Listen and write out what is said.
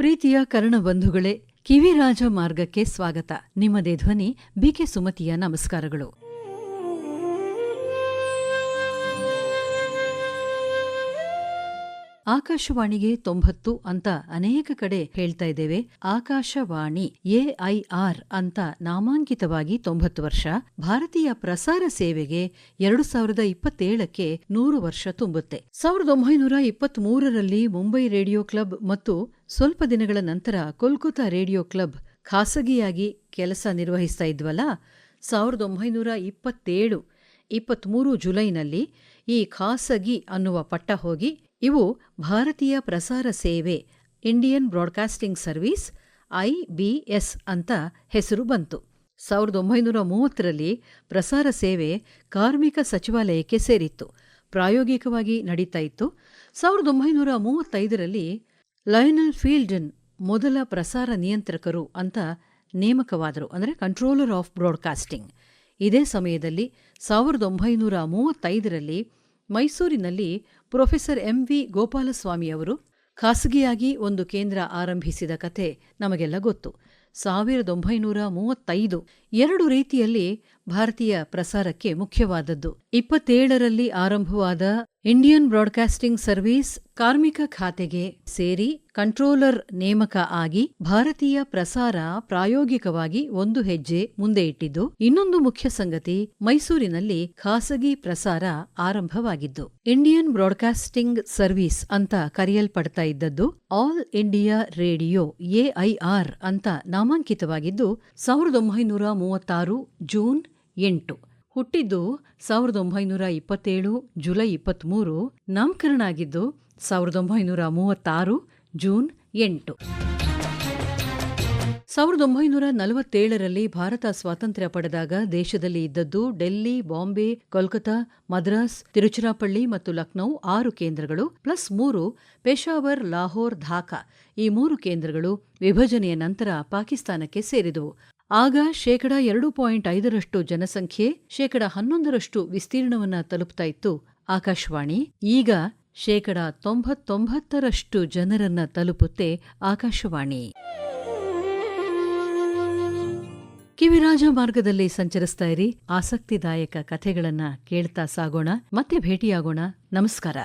ಪ್ರೀತಿಯ ಕರ್ಣ ಬಂಧುಗಳೇ ಕಿವಿರಾಜ ಮಾರ್ಗಕ್ಕೆ ಸ್ವಾಗತ. ನಿಮ್ಮದೇ ಧ್ವನಿ ಬಿಕೆ ಸುಮತಿಯ ನಮಸ್ಕಾರಗಳು. ಆಕಾಶವಾಣಿಗೆ ತೊಂಬತ್ತು ಅಂತ ಅನೇಕ ಕಡೆ ಹೇಳ್ತಾ ಇದ್ದೇವೆ. ಆಕಾಶವಾಣಿ ಎಐಆರ್ ಅಂತ ನಾಮಾಂಕಿತವಾಗಿ ತೊಂಬತ್ತು ವರ್ಷ. ಭಾರತೀಯ ಪ್ರಸಾರ ಸೇವೆಗೆ ಎರಡು ಸಾವಿರದ ಇಪ್ಪತ್ತೇಳಕ್ಕೆ ನೂರು ವರ್ಷ ತುಂಬುತ್ತೆ. ಸಾವಿರದ ಒಂಬೈನೂರ ಇಪ್ಪತ್ತ್ ಮೂರರಲ್ಲಿ ಮುಂಬೈ ರೇಡಿಯೋ ಕ್ಲಬ್ ಮತ್ತು ಸ್ವಲ್ಪ ದಿನಗಳ ನಂತರ ಕೋಲ್ಕತ್ತಾ ರೇಡಿಯೋ ಕ್ಲಬ್ ಖಾಸಗಿಯಾಗಿ ಕೆಲಸ ನಿರ್ವಹಿಸ್ತಾ ಇದ್ವಲ್ಲ? ಸಾವಿರದ ಒಂಬೈನೂರ ಇಪ್ಪತ್ತೇಳು ಇಪ್ಪತ್ತ್ಮೂರು ಜುಲೈನಲ್ಲಿ ಈ ಖಾಸಗಿ ಅನ್ನುವ ಪಟ್ಟ ಹೋಗಿ ಇವು ಭಾರತೀಯ ಪ್ರಸಾರ ಸೇವೆ, ಇಂಡಿಯನ್ ಬ್ರಾಡ್ಕಾಸ್ಟಿಂಗ್ ಸರ್ವೀಸ್ ಐಬಿಎಸ್ ಅಂತ ಹೆಸರು ಬಂತು. ಸಾವಿರದ ಒಂಬೈನೂರ ಮೂವತ್ತರಲ್ಲಿ ಪ್ರಸಾರ ಸೇವೆ ಕಾರ್ಮಿಕ ಸಚಿವಾಲಯಕ್ಕೆ ಸೇರಿತ್ತು. ಪ್ರಾಯೋಗಿಕವಾಗಿ ನಡೀತಾ ಇತ್ತು. ಸಾವಿರದ ಒಂಬೈನೂರ ಮೂವತ್ತೈದರಲ್ಲಿ ಲಯನಲ್ ಫೀಲ್ಡನ್ ಮೊದಲ ಪ್ರಸಾರ ನಿಯಂತ್ರಕರು ಅಂತ ನೇಮಕವಾದರು, ಅಂದರೆ ಕಂಟ್ರೋಲರ್ ಆಫ್ ಬ್ರಾಡ್ಕಾಸ್ಟಿಂಗ್. ಇದೇ ಸಮಯದಲ್ಲಿ ಸಾವಿರದ ಒಂಬೈನೂರ ಮೂವತ್ತೈದರಲ್ಲಿ ಮೈಸೂರಿನಲ್ಲಿ ಪ್ರೊಫೆಸರ್ ಎಂ ವಿ ಗೋಪಾಲಸ್ವಾಮಿಯವರು ಖಾಸಗಿಯಾಗಿ ಒಂದು ಕೇಂದ್ರ ಆರಂಭಿಸಿದ ಕಥೆ ನಮಗೆಲ್ಲ ಗೊತ್ತು. ಸಾವಿರದ ಒಂಬೈನೂರ ಮೂವತ್ತೈದು ಎರಡು ರೀತಿಯಲ್ಲಿ ಭಾರತೀಯ ಪ್ರಸಾರಕ್ಕೆ ಮುಖ್ಯವಾದದ್ದು. ಇಪ್ಪತ್ತೇಳರಲ್ಲಿ ಆರಂಭವಾದ ಇಂಡಿಯನ್ ಬ್ರಾಡ್ಕಾಸ್ಟಿಂಗ್ ಸರ್ವಿಸ್ ಕಾರ್ಮಿಕ ಖಾತೆಗೆ ಸೇರಿ ಕಂಟ್ರೋಲರ್ ನೇಮಕ ಆಗಿ ಭಾರತೀಯ ಪ್ರಸಾರ ಪ್ರಾಯೋಗಿಕವಾಗಿ ಒಂದು ಹೆಜ್ಜೆ ಮುಂದೆ ಇಟ್ಟಿದ್ದು, ಇನ್ನೊಂದು ಮುಖ್ಯ ಸಂಗತಿ ಮೈಸೂರಿನಲ್ಲಿ ಖಾಸಗಿ ಪ್ರಸಾರ ಆರಂಭವಾಗಿದ್ದು. ಇಂಡಿಯನ್ ಬ್ರಾಡ್ಕಾಸ್ಟಿಂಗ್ ಸರ್ವಿಸ್ ಅಂತ ಕರೆಯಲ್ಪಡ್ತಾ ಇದ್ದದ್ದು ಆಲ್ ಇಂಡಿಯಾ ರೇಡಿಯೋ ಎಐಆರ್ ಅಂತ ನಾಮಾಂಕಿತವಾಗಿದ್ದು, ಸಾವಿರದ ಒಂಬೈನೂರ ಮೂವತ್ತಾರು ಜೂನ್ ಎಂಟು. ಹುಟ್ಟಿದ್ದು ಸಾವಿರದ ಒಂಬೈನೂರ ಇಪ್ಪತ್ತೇಳು ಜುಲೈ ಇಪ್ಪತ್ತ್ಮೂರು ನಾಮಕರಣ ಆಗಿದ್ದು ಸಾವಿರದ ಒಂಬೈನೂರ ಮೂವತ್ತಾರು ಜೂನ್ ಎಂಟು. ಸಾವಿರದ ಒಂಬೈನೂರ ನಲವತ್ತೇಳರಲ್ಲಿ ಭಾರತ ಸ್ವಾತಂತ್ರ್ಯ ಪಡೆದಾಗ ದೇಶದಲ್ಲಿ ಇದ್ದದ್ದು ಡೆಲ್ಲಿ, ಬಾಂಬೆ ಕೋಲ್ಕತಾ ಮದ್ರಾಸ್, ತಿರುಚಿರಾಪಳ್ಳಿ ಮತ್ತು ಲಕ್ನೌ ಆರು ಕೇಂದ್ರಗಳು ಪ್ಲಸ್ ಮೂರು ಪೇಶಾವರ್ ಲಾಹೋರ್, ಢಾಕಾ. ಈ ಮೂರು ಕೇಂದ್ರಗಳು ವಿಭಜನೆಯ ನಂತರ ಪಾಕಿಸ್ತಾನಕ್ಕೆ ಸೇರಿದವು. ಆಗ ಶೇಕಡ ಎರಡು ಪಾಯಿಂಟ್ ಐದರಷ್ಟು ಜನಸಂಖ್ಯೆ, ಶೇಕಡ ಹನ್ನೊಂದರಷ್ಟು ವಿಸ್ತೀರ್ಣವನ್ನ ತಲುಪ್ತಾ ಇತ್ತು. ಆಕಾಶವಾಣಿ, ಈಗ ಶೇಕಡ ತೊಂಬತ್ತೊಂಬತ್ತರಷ್ಟು ಜನರನ್ನ ತಲುಪುತ್ತೆ ಆಕಾಶವಾಣಿ. ಕಿವಿರಾಜ ಮಾರ್ಗದಲ್ಲಿ ಸಂಚರಿಸ್ತಾ ಇರಿ. ಆಸಕ್ತಿದಾಯಕ ಕಥೆಗಳನ್ನ ಕೇಳ್ತಾ ಸಾಗೋಣ. ಮತ್ತೆ ಭೇಟಿಯಾಗೋಣ. ನಮಸ್ಕಾರ.